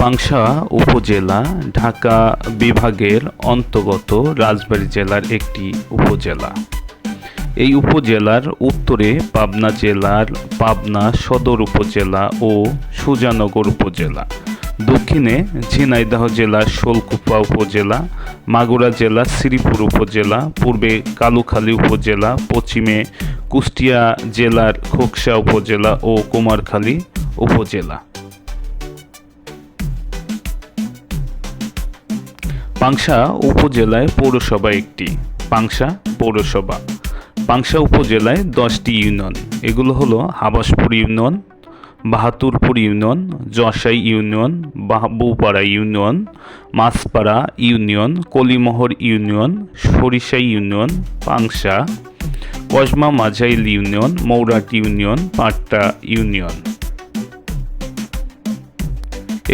পাংশা উপজেলা, ঢাকা বিভাগের অন্তর্গত রাজবাড়ী জেলার একটি উপজেলা। এই উপজেলার উত্তরে পাবনা জেলার পাবনা সদর উপজেলা ও সুজানগর উপজেলা। দক্ষিণে ঝিনাইদহ জেলার শোলকুপা উপজেলা, মাগুরা জেলার শ্রীপুর উপজেলা, পূর্বে কালুখালী উপজেলা, পশ্চিমে কুষ্টিয়া জেলার খোকসা উপজেলা ও কুমারখালী উপজেলা। পাংশা উপজেলায় পৌরসভা একটি, পাংশা পৌরসভা। পাংশা উপজেলায় দশটি ইউনিয়ন, এগুলো হলো Habaspur union Bahadurpur union Jashai union Babupara union, Machhpara union, Kalimohar union Sarisha union, Pangsha Kasma Majhail union, Mourat union, Patta union.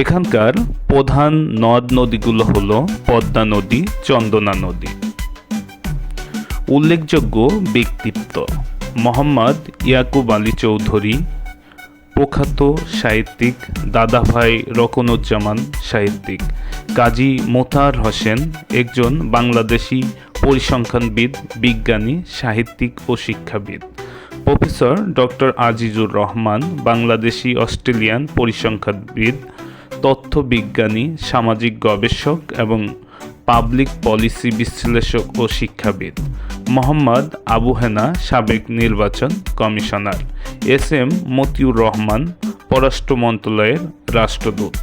এখানকার প্রধান নদ নদীগুলো হল পদ্মা নদী, চন্দনা নদী। উল্লেখযোগ্য ব্যক্তিত্ব মোহাম্মদ ইয়াকুব আলী চৌধুরী, প্রখ্যাত সাহিত্যিক, দাদাভাই রকনুজ্জামান সাহিত্যিক, কাজী মোতার হোসেন, একজন বাংলাদেশি পরিসংখ্যানবিদ, বিজ্ঞানী, সাহিত্যিক ও শিক্ষাবিদ, professor doctor Azizur Rahman, Bangladeshi Australian পরিসংখ্যানবিদ তথ্যবিজ্ঞানী, সামাজিক গবেষক এবং পাবলিক পলিসি বিশ্লেষক ও শিক্ষাবিদ মোহাম্মদ আবু হেনা, সাবেক নির্বাচন commissioner. S M Motiur Rahman, পররাষ্ট্র মন্ত্রণালয়ের রাষ্ট্রদূত।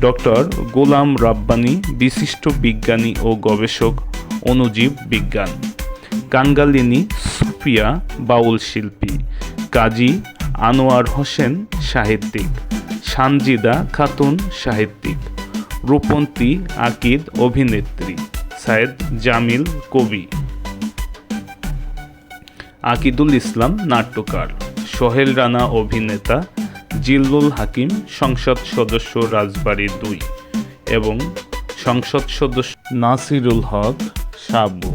ডক্টর গোলাম রাব্বানি, বিশিষ্ট বিজ্ঞানী ও গবেষক, অণুজীব বিজ্ঞান। কাঙ্গালিনী সুফিয়া, বাউল শিল্পী। কাজী আনোয়ার হোসেন সাহিত্যিক। সানজিদা খাতুন সাহিত্যিক, রূপন্তী আকিদ অভিনেত্রী, সায়েদ জামিল কবি। আকিদুল ইসলাম নাট্যকার, সোহেল রানা অভিনেতা, জিল্লুল হাকিম সংসদ সদস্য রাজবাড়ী দুই এবং সংসদ সদস্য নাসিরুল হক সাবু।